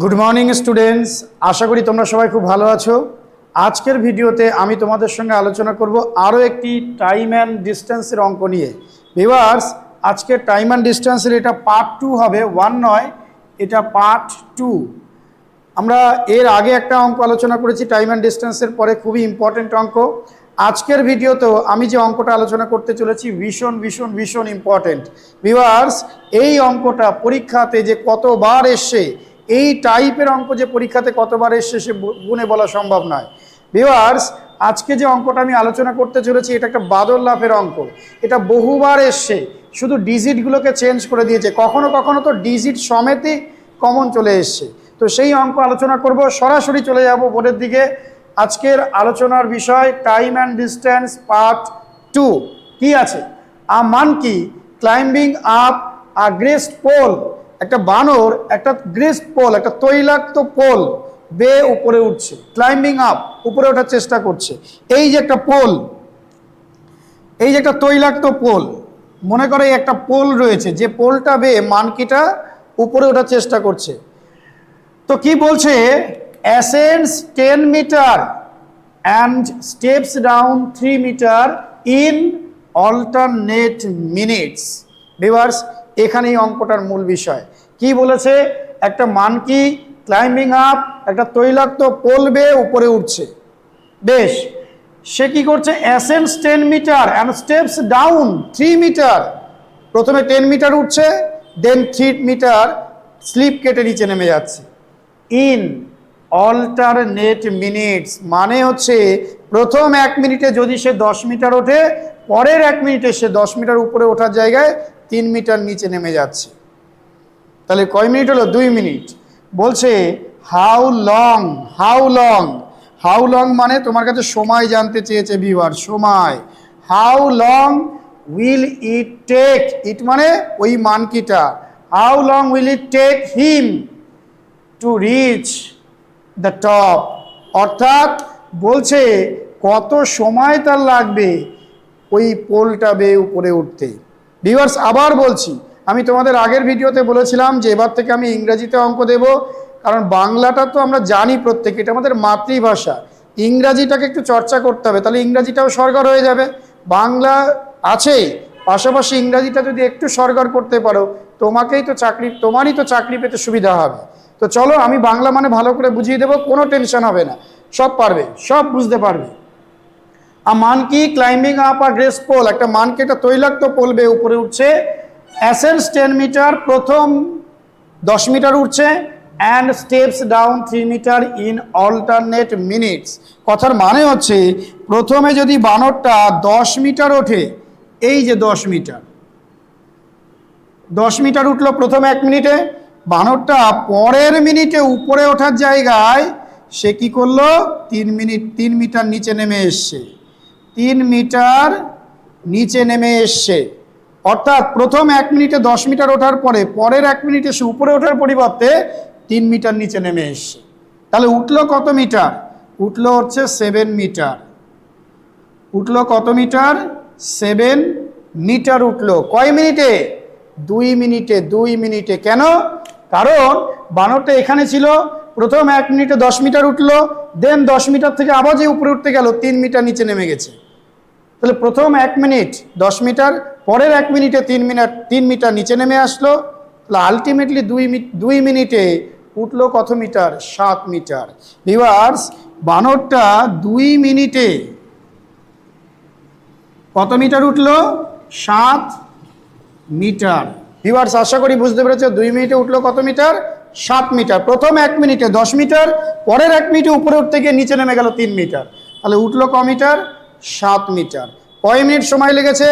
Good morning students আশা করি তোমরা সবাই খুব ভালো আছো। আজকের ভিডিওতে আমি তোমাদের সঙ্গে আলোচনা করব আরও একটি টাইম অ্যান্ড ডিস্টেন্সের অঙ্ক নিয়ে। ভিভার্স আজকের টাইম অ্যান্ড ডিস্টেন্সের এটা পার্ট টু হবে ওয়ান নয়, এটা পার্ট টু আমরা এর আগে একটা অঙ্ক আলোচনা করেছি টাইম অ্যান্ড ডিস্টেন্সের পরে খুবই ইম্পর্টেন্ট অঙ্ক। আজকের ভিডিওতেও আমি যে অঙ্কটা আলোচনা করতে চলেছি, ভীষণ ভীষণ ভীষণ ইম্পর্টেন্ট ভিভার্স এই অঙ্কটা পরীক্ষাতে যে কতবার এসছে এই টাইপের অঙ্ক যে পরীক্ষাতে কতবার এসছে সে গুণে বলা সম্ভব নয়। ভিভার্স আজকে যে অঙ্কটা আমি আলোচনা করতে চলেছি, এটা একটা বাদল লাভের অঙ্ক। এটা বহুবার এসছে। শুধু ডিজিটগুলোকে চেঞ্জ করে দিয়েছে। কখনো কখনো তো ডিজিট সমেতই কমন চলে এসছে। তো সেই অঙ্ক আলোচনা করব। সরাসরি চলে যাব বোর্ডের দিকে। আজকের আলোচনার বিষয় time and distance part two কি আছে? A monkey climbing up a greased pole একটা বানর, একটা গ্রেস্ট পোল, একটা তৈলাক্ত পোল বে উপরে উঠছে ক্লাইম্বিং আপ উপরে ওঠার চেষ্টা করছে। এই যে একটা পোল, এই যে একটা তৈলাক্ত পোল, মনে করে একটা পোল রয়েছে, যে পোলটা বেয়ে মানকিটা উপরে ওঠার চেষ্টা করছে। তো কি বলছে? Ascends ten metre and steps down three metre in alternate minutes viewers এখানেই অঙ্কটার মূল বিষয়। কি বলেছে? একটা মানকি ক্লাইম্বিং আপ একটা তৈলাক্ত পোল বেয়ে উপরে উঠছে। বেশ, সে কি করছে? Ascends ten metre and steps down three metre প্রথমে টেন মিটার উঠছে দেন থ্রি মিটার স্লিপ কেটে নিচে নেমে যাচ্ছে। ইন অল্টারনেট মিনিটস মানে হচ্ছে প্রথম এক মিনিটে যদি সে দশ মিটার ওঠে, পরের এক মিনিটে সে দশ মিটার উপরে ওঠার জায়গায় তিন মিটার নিচে নেমে যাচ্ছে। তাহলে কয় মিনিট হলো? দুই মিনিট। বলছে how long how long how long মানে তোমার কাছে সময় জানতে চেয়েছে ভিউয়ার সময়। How long will it take it মানে ওই মানকিটা। How long will it take him to reach the top অর্থাৎ বলছে, কত সময় তার লাগবে ওই পোলটা বেয়ে উপরে উঠতে? ভিউয়ার্স আবার বলছি, আমি তোমাদের আগের ভিডিওতে বলেছিলাম যে এবার থেকে আমি ইংরাজিতে অঙ্ক দেব, কারণ বাংলাটা তো আমরা জানি প্রত্যেকে, এটা আমাদের মাতৃভাষা। ইংরাজিটাকে একটু চর্চা করতে হবে, তাহলে ইংরাজিটাও সরকার হয়ে যাবে। বাংলা আছে, পাশাপাশি ইংরাজিটা যদি একটু সরকার করতে পারো, তোমাকেই তো চাকরি, তোমারই তো চাকরি পেতে সুবিধা হবে। তো চলো, আমি বাংলা মানে ভালো করে বুঝিয়ে দেবো, কোনো টেনশন হবে না। সব পারবে, সব বুঝতে পারবে। A monkey climbing up a greased pole একটা মানকে একটা তৈলাক্ত পোল উপরে উঠছে। অ্যাসেন্স টেন মিটার প্রথম দশ মিটার উঠছে। And steps down three metre in alternate minutes কথার মানে হচ্ছে, প্রথমে যদি বানরটা দশ মিটার ওঠে, এই যে দশ মিটার দশ মিটার উঠল প্রথম এক মিনিটে বানরটা পরের মিনিটে উপরে ওঠার জায়গায়, সে কি করল? তিন মিনিট তিন মিটার নিচে নেমে এসছে। তিন মিটার নিচে নেমে এসছে। অর্থাৎ প্রথম এক মিনিটে দশ মিটার ওঠার পরে, পরের এক মিনিটে সে উপরে ওঠার পরিবর্তে তিন মিটার নিচে নেমে এসছে। তাহলে উঠল কত মিটার? উঠল হচ্ছে সেভেন মিটার। উঠল কত মিটার? সেভেন মিটার উঠল। কয় মিনিটে? দুই মিনিটে দুই মিনিটে। কেন? কারণ বানরটা এখানে ছিল, প্রথম এক মিনিটে দশ মিটার উঠল দেন দশ মিটার থেকে আবার যে উপরে উঠতে গেল, তিন মিটার নিচে নেমে গেছে। তাহলে প্রথম এক মিনিট দশ মিটার, পরের এক মিনিটে তিন মিনিট, তিন মিটার নিচে নেমে আসলো। তাহলে আলটিমেটলি দুই দুই মিনিটে উঠল কত মিটার? সাত মিটার। ভিভার্স বানরটা দুই মিনিটে কত মিটার উঠল? সাত মিটার। ভিভার্স আশা করি বুঝতে পেরেছ, দুই মিনিটে উঠল কত মিটার? সাত মিটার। প্রথম এক মিনিটে দশ মিটার, পরের এক মিনিটে উপরে উঠতে গিয়ে নিচে নেমে গেল তিন মিটার। তাহলে উঠল ক মিটার? সাত মিটার। কয় মিনিট সময় লেগেছে?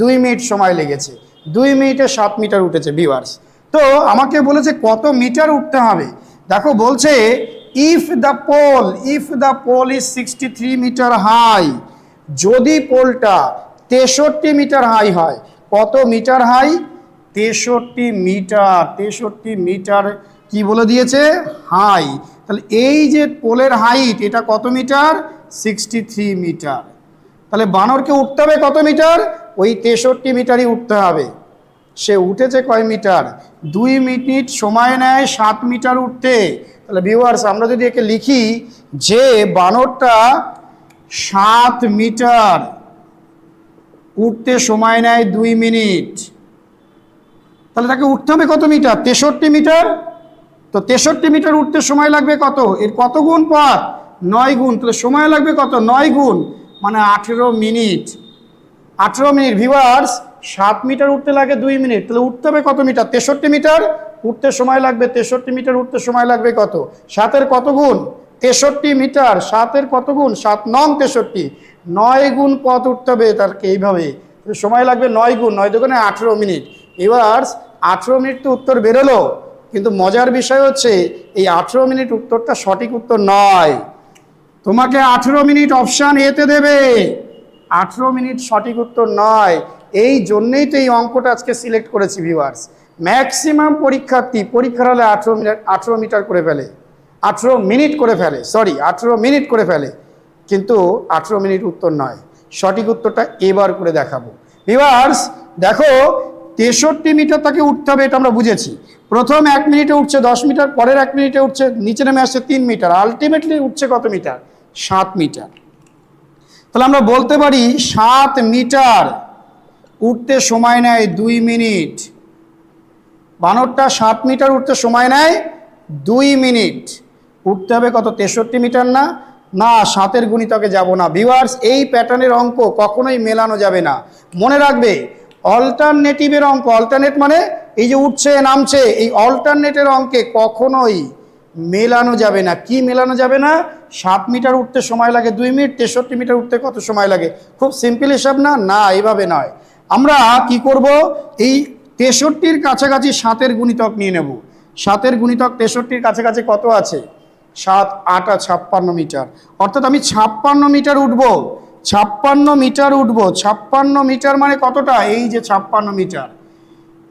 দুই মিনিট সময় লেগেছে। দুই মিনিটে সাত মিটার উঠেছে ভিভার্স তো আমাকে বলেছে, কত মিটার উঠতে হবে? দেখো, বলছে if the pole if the pole is sixty three metre high যদি পোলটা তেষট্টি মিটার হাই হয়, কত মিটার হাই তেষট্টি মিটার তেষট্টি মিটার কি বলে দিয়েছে? হাই তাহলে এই যে পোলের হাইট এটা কত মিটার সিক্সটি থ্রি মিটার তাহলে বানরকে উঠতে হবে কত মিটার? ওই তেষট্টি মিটারই উঠতে হবে। সে উঠেছে কয় মিটার? দুই মিনিট সময় নেয় সাত মিটার উঠতে। তাহলে ভিউয়ার্স আমরা যদি একে লিখি, যে বানরটা সাত মিটার উঠতে সময় নেয় দুই মিনিট, তাহলে তাকে উঠতে হবে কত মিটার? তেষট্টি মিটার। তো তেষট্টি মিটার উঠতে সময় লাগবে কত? এর কত গুণ পথ? নয় গুণ। তাহলে সময় লাগবে কত? নয় গুণ। মানে আঠেরো মিনিট। আঠেরো মিনিট ভিউয়ার্স সাত মিটার উঠতে লাগে দুই মিনিট। তাহলে উঠতে হবে কত মিটার? তেষট্টি মিটার? উঠতে সময় লাগবে তেষট্টি মিটার, উঠতে সময় লাগবে কত? সাতের কত গুণ? তেষট্টি মিটার, সাতের কত গুণ? সাত নং তেষট্টি। নয় গুণ পথ উঠতে হবে তারকে এইভাবে। সময় লাগবে নয় গুণ, নয় দোকানে আঠেরো মিনিট। এবার আঠেরো মিনিট তো উত্তর বেরোলো। কিন্তু মজার বিষয় হচ্ছে, এই আঠেরো মিনিট উত্তরটা সঠিক উত্তর নয়। তোমাকে আঠেরো মিনিট অপশান এতে দেবে। আঠেরো মিনিট সঠিক উত্তর নয়। এই জন্যেই তো এই অঙ্কটা আজকে সিলেক্ট করেছি ভিউয়ার্স ম্যাক্সিমাম পরীক্ষার্থী পরীক্ষার হলে আঠেরো মিনিট, আঠেরো মিটার করে ফেলে। আঠেরো মিনিট করে ফেলে সরি আঠেরো মিনিট করে ফেলে। কিন্তু আঠেরো মিনিট উত্তর নয়। সঠিক উত্তরটা এবার করে দেখাবো। ভিউয়ার্স দেখো, তেষট্টি মিটার তাকে উঠতে হবে, এটা আমরা বুঝেছি। প্রথম এক মিনিটে উঠছে দশ মিটার, পরের এক মিনিটে উঠছে, নিচে নেমে আসছে তিন মিটার। আলটিমেটলি উঠছে কত মিটার? সাত মিটার। তাহলে আমরা বলতে পারি সাত মিটার উঠতে সময় নেয় দুই মিনিট। বানরটা সাত মিটার উঠতে সময় নেয় দুই মিনিট। উঠতে হবে কত? তেষট্টি মিটার না? না, সাতের গুণিতকে যাব না। ভিউয়ার্স, এই প্যাটার্নের অঙ্ক কখনোই মেলানো যাবে না। মনে রাখবে, অল্টারনেটিভের অঙ্ক, অল্টারনেট মানে এই যে উঠছে, নামছে, এই অল্টারনেটের অঙ্কে কখনোই মেলানো যাবে না। কি মেলানো যাবে না? সাত মিটার উঠতে সময় লাগে দুই মিনিট, তেষট্টি মিটার উঠতে কত সময় লাগে? খুব সিম্পল হিসাব না? না এইভাবে নয়। আমরা কি করব? এই তেষট্টির কাছাকাছি সাতের গুণিতক নিয়ে নেব। সাতের গুণিতক তেষট্টির কাছাকাছি কত আছে? সাত, আট আটা ছাপ্পান্ন মিটার। অর্থাৎ আমি ছাপ্পান্ন মিটার উঠব। ছাপ্পান্ন মিটার উঠব। ছাপ্পান্ন মিটার মানে কতটা? এই যে ছাপ্পান্ন মিটার।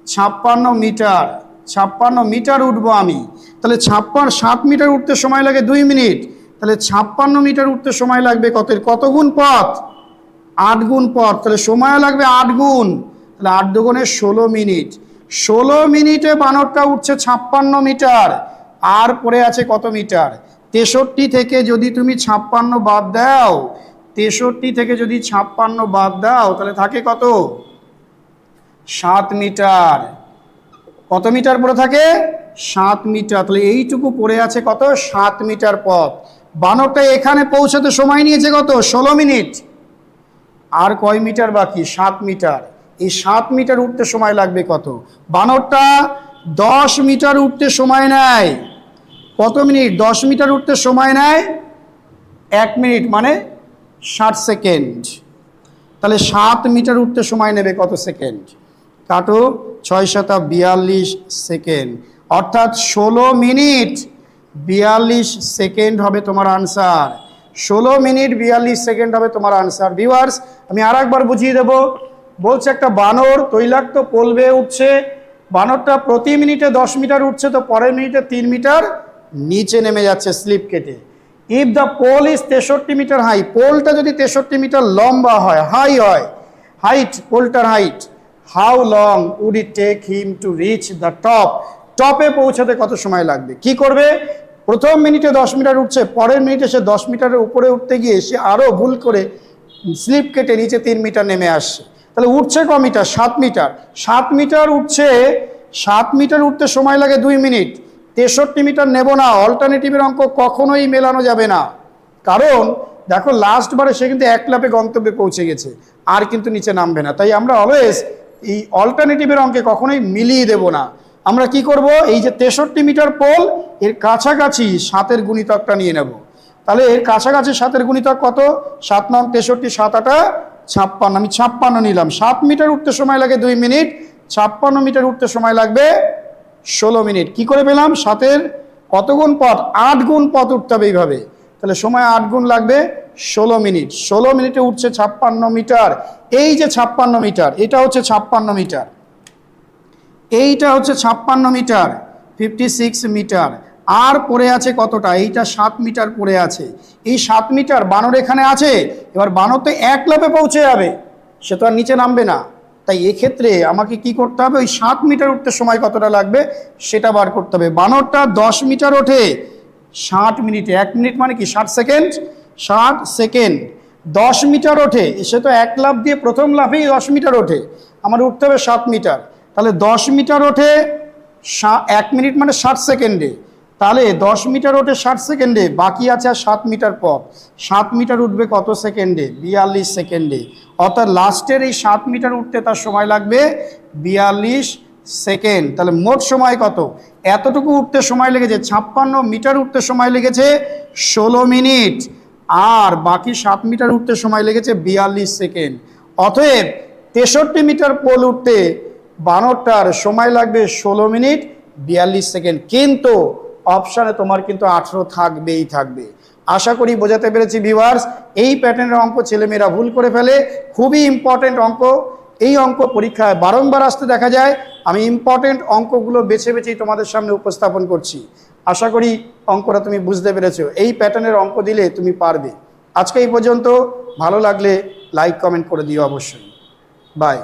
ছাপ্পান্ন মিটার। ছাপ্পান্ন মিটার উঠবো আমি। তাহলে ছাপ্পান্ন, সাত মিটার উঠতে সময় লাগে দুই মিনিট। তাহলে ছাপ্পান্ন মিটার উঠতে সময় লাগবে কত কত গুণ পথ? আট গুণ পথ। তাহলে সময় লাগবে আট গুণ। তাহলে আট দুগুণে ষোলো মিনিট। ষোলো মিনিটে বানরটা উঠছে ছাপ্পান্ন মিটার। আর পড়ে আছে কত মিটার? তেষট্টি থেকে যদি তুমি ছাপ্পান্ন বাদ দাও, তেষট্টি থেকে যদি ছাপ্পান্ন বাদ দাও, তাহলে থাকে কত? সাত মিটার। কত মিটার পড়ে থাকে? সাত মিটার। তাহলে এইটুকু পড়ে আছে কত? সাত মিটার পথ। বানরটা এখানে পৌঁছাতে সময় নিয়েছে কত? ষোলো মিনিট। আর কয় মিটার বাকি? সাত মিটার। এই সাত মিটার উঠতে সময় লাগবে কত? বানরটা দশ মিটার উঠতে সময় নেয়। কত মিনিট? দশ মিটার উঠতে সময় নেয় এক মিনিট মানে ষাট সেকেন্ড। তাহলে সাত মিটার উঠতে সময় নেবে কত সেকেন্ড? কাটো ছয় শতা বিয়াল্লিশ সেকেন্ড। অর্থাৎ ষোলো মিনিট বিয়াল্লিশ সেকেন্ড হবে তোমার আনসার ষোলো মিনিট বিয়াল্লিশ সেকেন্ড হবে তোমার আনসার ভিউয়ার্স আমি আর একবার বুঝিয়ে দেব। বলছে একটা বানর, তৈলাক্ত পোল বেয়ে উঠছে। বানরটা প্রতি মিনিটে দশ মিটার উঠছে, তো পরের মিনিটে তিন মিটার নিচে নেমে যাচ্ছে স্লিপ কেটে। ইফ দ্য পোল ইজ তেষট্টি মিটার হাই পোলটা যদি তেষট্টি মিটার লম্বা হয় হাই হয় height পোলটার height how long would it take him to reach the top টপে পৌঁছাতে কত সময় লাগবে? কি করবে? প্রথম মিনিটে দশ মিটার উঠছে, পরের মিনিটে সে দশ মিটারের উপরে উঠতে গিয়ে সে আরও ভুল করে স্লিপ কেটে নিচে তিন মিটার নেমে আসছে। তাহলে উঠছে ক মিটার? সাত মিটার। সাত মিটার উঠছে, সাত মিটার উঠতে সময় লাগে দুই মিনিট। তেষট্টি মিটার নেব না অল্টারনেটিভের অঙ্ক কখনোই মেলানো যাবে না। কারণ, দেখো লাস্ট বারে সে কিন্তু এক লাপে গন্তব্যে পৌঁছে গেছে, আর কিন্তু নিচে নামবে না। তাই আমরা অলওয়েজ এই অল্টারনেটিভের অঙ্কে কখনোই মিলিয়ে দেব না। আমরা কি করব? এই যে তেষট্টি মিটার পোল, এর কাছাকাছি সাতের গুণিতকটা নিয়ে নেব। তাহলে এর কাছাকাছি সাতের গুণিতক কত? সাত নং তেষট্টি, সাত আটা, ছাপ্পান্ন। আমি ছাপ্পান্ন নিলাম। সাত মিটার উঠতে সময় লাগে দুই মিনিট। ছাপ্পান্ন মিটার উঠতে সময় লাগবে ষোলো মিনিট। কি করে পেলাম? সাতের কত গুণ পথ? আট গুণ পথ উঠতে হবে এইভাবে। তাহলে সময় আট গুণ লাগবে ষোলো মিনিট। ষোলো মিনিটে উঠছে ছাপ্পান্ন মিটার। এই যে ছাপ্পান্ন মিটার, এটা হচ্ছে ছাপ্পান্ন মিটার। এইটা হচ্ছে ছাপ্পান্ন মিটার ফিফটি সিক্স মিটার। আর পড়ে আছে কতটা? এইটা সাত মিটার পড়ে আছে। এই সাত মিটার বানর এখানে আছে, এবার বানর তো এক লাপে পৌঁছে যাবে, সে তো আর নিচে নামবে না। তাই এক্ষেত্রে আমাকে কি করতে হবে? ওই সাত মিটার উঠতে সময় কতটা লাগবে, সেটা বার করতে হবে। বানরটা দশ মিটার ওঠে ষাট মিনিটে, এক মিনিট মানে কি? ষাট সেকেন্ড? ষাট সেকেন্ড। দশ মিটার ওঠে সে তো এক লাভ দিয়ে প্রথম লাফেই দশ মিটার ওঠে। আমার উঠতে হবে সাত মিটার। তাহলে দশ মিটার ওঠে এক মিনিট মানে ষাট সেকেন্ডে। তাহলে দশ মিটার ওঠে ষাট সেকেন্ডে, বাকি আছে আর সাত মিটার পথ। সাত মিটার উঠবে কত সেকেন্ডে? বিয়াল্লিশ সেকেন্ডে। অর্থাৎ লাস্টের এই সাত মিটার উঠতে তার সময় লাগবে বিয়াল্লিশ সেকেন্ড। তাহলে মোট সময় কত? এতটুকু উঠতে সময় লেগেছে, ছাপ্পান্ন মিটার উঠতে সময় লেগেছে ষোলো মিনিট। আর বাকি সাত মিটার উঠতে সময় লেগেছে বিয়াল্লিশ সেকেন্ড। অতএব তেষট্টি মিটার পোল উঠতে বানরটার সময় লাগবে ষোলো মিনিট, বিয়াল্লিশ সেকেন্ড। কিন্তু অপশানে তোমার কিন্তু আঠেরো থাকবেই থাকবে। আশা করি বোঝাতে পেরেছি ভিউয়ার্স এই প্যাটার্নের অঙ্ক ছেলেমেয়েরা ভুল করে ফেলে। খুবই ইম্পর্টেন্ট অঙ্ক। এই অঙ্ক পরীক্ষায় বারংবার আসতে দেখা যায়। আমি ইম্পর্টেন্ট অঙ্কগুলো বেছে বেছেই তোমাদের সামনে উপস্থাপন করছি। আশা করি অঙ্কটা তুমি বুঝতে পেরেছ। এই প্যাটার্নের অঙ্ক দিলে তুমি পারবে। আজকে এই পর্যন্ত। ভালো লাগলে লাইক কমেন্ট করে দিও অবশ্যই। বাই